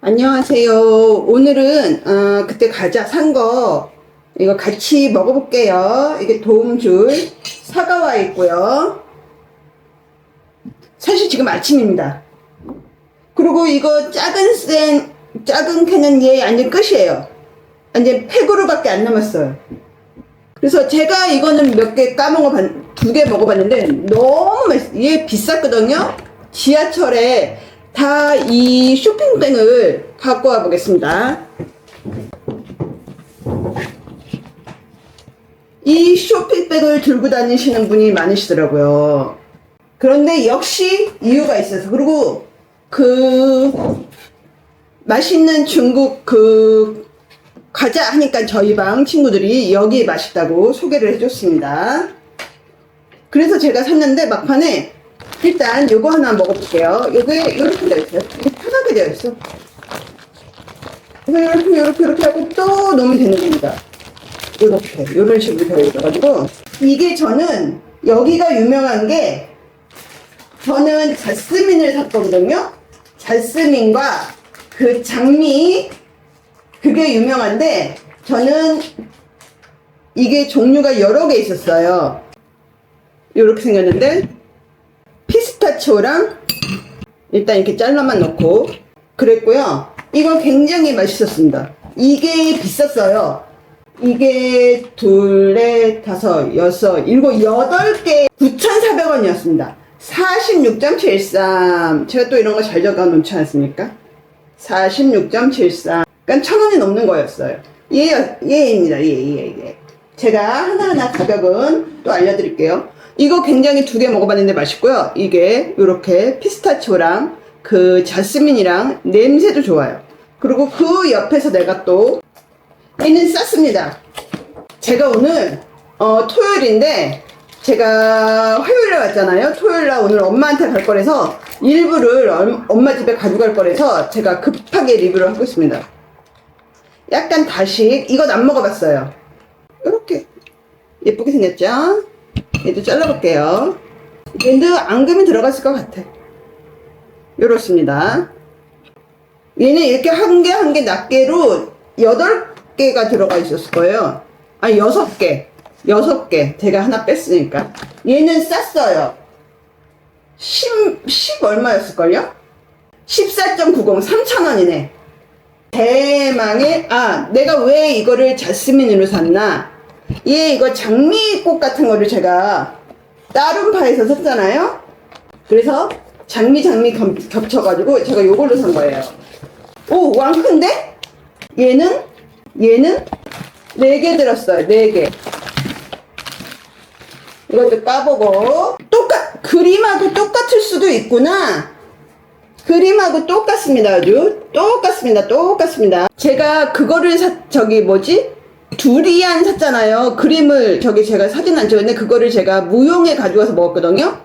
안녕하세요. 오늘은 어, 그때 과자 산 거 이거 같이 먹어볼게요. 이게 도움 줄 사과와 있고요. 사실 지금 아침입니다. 그리고 이거 작은 센 작은 캔은 얘 완전 끝이에요. 완전 팩으로밖에 안 남았어요. 그래서 제가 이거는 몇 개 까먹어 봤, 두개 먹어봤는데 너무 맛있, 얘 비쌌거든요? 지하철에 다 이 쇼핑백을 갖고 와 보겠습니다. 이 쇼핑백을 들고 다니시는 분이 많으시더라고요. 그런데 역시 이유가 있어서. 그리고 그 맛있는 중국 그 과자 하니까 저희 방 친구들이 여기 맛있다고 소개를 해줬습니다. 그래서 제가 샀는데 막판에 일단 요거 하나 먹어볼게요. 요게 이렇게 되어 있어요. 이렇게 편하게 되어 있어. 그래서 이렇게 이렇게 이렇게 하고 또 넣으면 되는 겁니다. 이렇게 이런 식으로 되어 있어가지고 이게 저는 여기가 유명한 게 저는 자스민을 샀거든요. 자스민과 그 장미 그게 유명한데 저는 이게 종류가 여러 개 있었어요. 이렇게 생겼는데 피스타치오랑 일단 이렇게 잘라만 넣고 그랬고요. 이건 굉장히 맛있었습니다. 이게 비쌌어요. 이게 둘, 넷, 다섯, 여섯, 일곱, 여덟 개 9,400원이었습니다. 46.73. 제가 또 이런 거 잘 적어 놓지 않습니까? 46.73. 그러니까 천 원이 넘는 거였어요. 예, 예입니다. 예, 예, 예. 제가 하나하나 가격은 또 알려드릴게요. 이거 굉장히 두 개 먹어봤는데 맛있고요. 이게 이렇게 피스타치오랑 그 자스민이랑 냄새도 좋아요. 그리고 그 옆에서 내가 또 얘는 쌌습니다. 제가 오늘 어, 토요일인데 제가 화요일에 왔잖아요. 토요일날 오늘 엄마한테 갈 거라서 일부를 얼- 엄마 집에 가져갈 거라서 제가 급하게 리뷰를 하고 있습니다. 약간 다식 이건 안 먹어봤어요. 이렇게 예쁘게 생겼죠? 얘도 잘라볼게요. 얘도 앙금이 들어갔을 것 같아. 이렇습니다. 얘는 이렇게 한 개 한 개 낱개로 여덟 개가 들어가 있었을 거예요. 아니 여섯 개, 여섯 개. 제가 하나 뺐으니까. 얘는 쌌어요. 10, 10 얼마였을걸요? 14.90, 3,000원이네. 대망의, 아, 내가 왜 이거를 자스민으로 샀나? 얘 이거 장미꽃 같은 거를 제가 따룸파에서 샀잖아요? 그래서 장미 장미 겹, 겹쳐가지고 제가 요걸로 산 거예요. 오, 왕 큰데? 얘는, 얘는 네개 들었어요. 네 개. 이것도 까보고. 똑같, 그림하고 똑같을 수도 있구나. 그림하고 똑같습니다. 아주. 똑같습니다. 똑같습니다. 제가 그거를 사, 저기 뭐지? 두리안 샀잖아요. 그림을 저기 제가 사진 안 찍었는데 그거를 제가 무용에 가져가서 먹었거든요.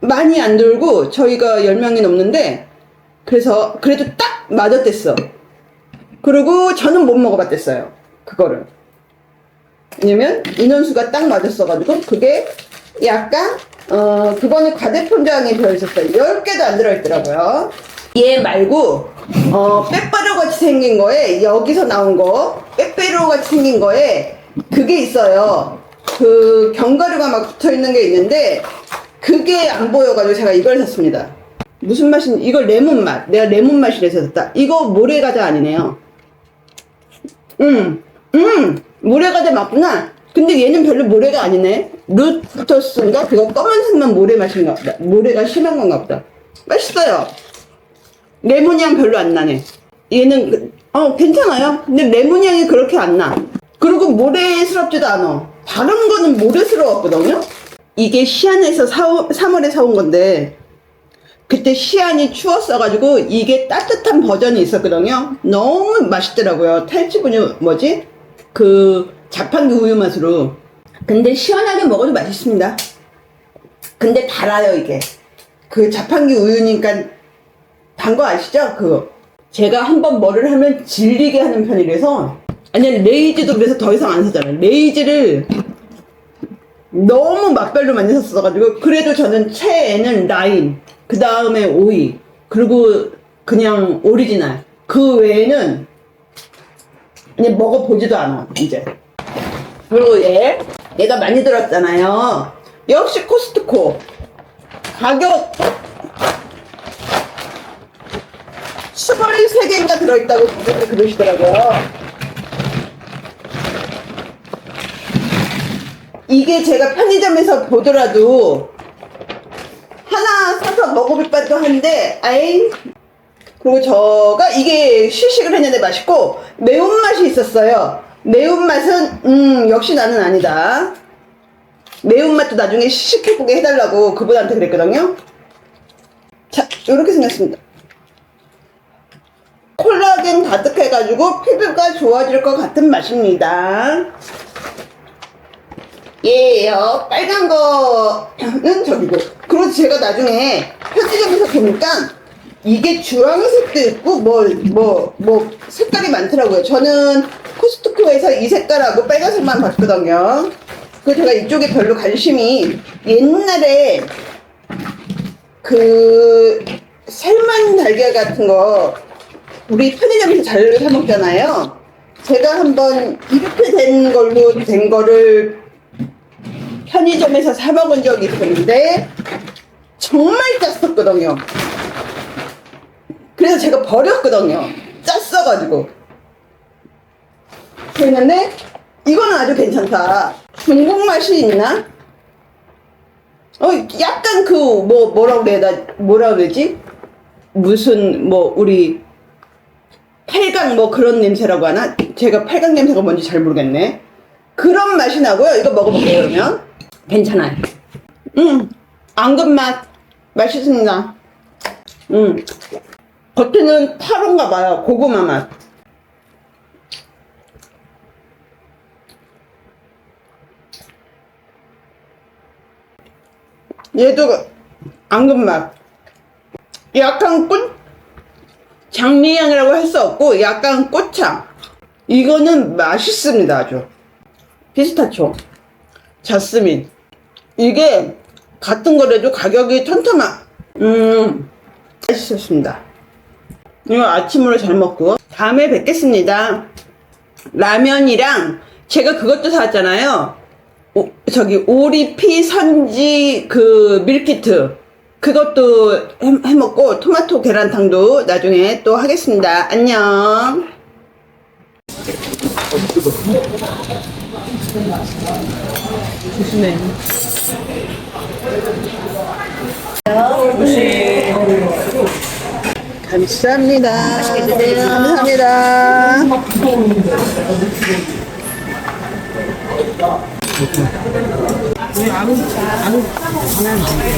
많이 안 들고 저희가 10명이 넘는데 그래서 그래도 딱 맞았댔어. 그리고 저는 못 먹어봤댔어요. 그거를. 왜냐면 인원수가 딱 맞았어가지고 그게 약간 어 그거는 과대포장이 들어있었어요. 10개도 안 들어있더라고요. 얘 말고 어 빼빼로 같이 생긴 거에 여기서 나온 거 빼빼로 같이 생긴 거에 그게 있어요. 그 견과류가 막 붙어 있는 게 있는데 그게 안 보여가지고 제가 이걸 샀습니다. 무슨 맛인? 이거 레몬 맛. 내가 레몬 맛이라서 샀다. 이거 모래 과자 아니네요. 음, 음, 모래 과자 맞구나. 근데 얘는 별로 모래가 아니네. 루터스인가? 그거 검은색만 모래 맛인가 보다. 모래가 심한 건가 보다. 맛있어요. 레몬 향 별로 안 나네. 얘는, 그- 어, 괜찮아요. 근데 레몬 향이 그렇게 안 나. 그리고 모래스럽지도 않아. 다른 거는 모래스러웠거든요? 이게 시안에서 사, 3월에 사온 건데, 그때 시안이 추웠어가지고 이게 따뜻한 버전이 있었거든요. 너무 맛있더라고요. 탈취분유 뭐지? 그 자판기 우유 맛으로. 근데 시원하게 먹어도 맛있습니다. 근데 달아요 이게. 그 자판기 우유니까 단 거 아시죠? 그거. 제가 한 번 뭐를 하면 질리게 하는 편이라서 아니 레이즈도 그래서 더 이상 안 사잖아요. 레이즈를 너무 맛별로 많이 샀어가지고 그래도 저는 최애는 라임 그 다음에 오이 그리고 그냥 오리지널. 그 외에는 그냥 먹어보지도 않아, 이제. 그리고 얘, 얘가 많이 들었잖아요. 역시 코스트코. 가격 23개인가 들어있다고 분명히 그러시더라고요. 이게 제가 편의점에서 보더라도 하나 사서 먹어볼 뻔도 한데, 아이. 그리고 저가 이게 시식을 했는데 맛있고, 매운맛이 있었어요. 매운맛은, 음, 역시 나는 아니다. 매운맛도 나중에 시식해보게 해달라고 그분한테 그랬거든요. 자, 이렇게 생겼습니다. 콜라겐 가득해가지고 피부가 좋아질 것 같은 맛입니다. 예요. 빨간 거는 저기고. 그리고 제가 나중에 편의점에서 보니까 이게 주황색도 있고 뭐, 뭐, 뭐, 색깔이 많더라고요. 저는 코스트코에서 이 색깔하고 빨간색만 봤거든요. 그래서 제가 이쪽에 별로 관심이 옛날에 그 삶은 달걀 같은 거 우리 편의점에서 잘 사 먹잖아요. 제가 한번 이렇게 된 걸로 된 거를 편의점에서 사 먹은 적이 있었는데 정말 짰었거든요. 그래서 제가 버렸거든요. 짰어가지고. 그랬는데 이거는 아주 괜찮다. 중국 맛이 있나? 어, 약간 그 뭐 뭐라고 나 뭐라 그러지? 무슨 뭐 우리 팔강 뭐 그런 냄새라고 하나? 제가 팔강 냄새가 뭔지 잘 모르겠네. 그런 맛이 나고요. 이거 먹어볼게요, 그러면. 괜찮아요. 음, 앙금 맛. 맛있습니다. 음, 겉에는 타로인가 봐요. 고구마 맛. 얘도 앙금 맛. 약간 꽃, 장미향이라고 할 수 없고 약간 꽃향. 이거는 맛있습니다 아주. 피스타초, 자스민. 이게 같은 거라도 가격이 턴턴한. 음, 맛있었습니다. 이거 아침으로 잘 먹고 다음에 뵙겠습니다. 라면이랑 제가 그것도 사왔잖아요. 오, 저기 오리피 선지 그 밀키트 그것도 해, 해 먹고 토마토 계란탕도 나중에 또 하겠습니다. 안녕. 조심해. 감사합니다. 드세요. 감사합니다. 왜 아무 아무 전화는 안 돼.